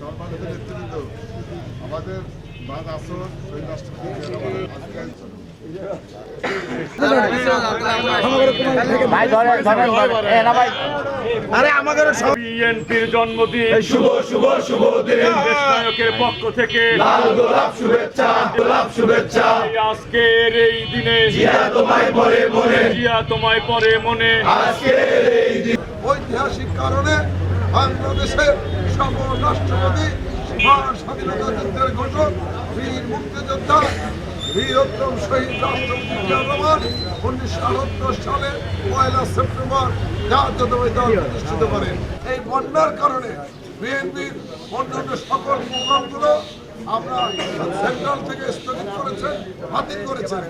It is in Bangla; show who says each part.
Speaker 1: সম্মানিত নেতৃবৃন্দ আমাদের বাদ আসর শহীদ রাষ্ট্রপতি
Speaker 2: বিএনপির জন্মদিন
Speaker 3: শুভ শুভ শুভ দিন
Speaker 2: নায়কের পক্ষ থেকে
Speaker 3: লাল গোলাপ শুভেচ্ছা গোলাপ শুভেচ্ছা।
Speaker 2: আজকের এই দিনে
Speaker 3: জিয়া তোমায় পরে মনে।
Speaker 2: জিয়া তোমায় পরে মনে।
Speaker 3: আজকের এই দিন
Speaker 1: ঐতিহাসিক কারণে বাংলাদেশের সব রাষ্ট্রপতি মহান স্বাধীনতা যুদ্ধের ঘোষক বীর মুক্তিযোদ্ধা বীরোত্তম শহীদ রাষ্ট্রপতি রহমান উনিশশো আটাত্তর সালে পয়লা সেপ্টেম্বর জাতীয়তাবাদী দল প্রতিষ্ঠিত করেন। এই বন্যার কারণে বিএনপির অন্যান্য সকল প্রোগ্রামগুলো আমরা সেন্ট্রাল থেকে স্থগিত করেছেন, বাতিল করেছেন।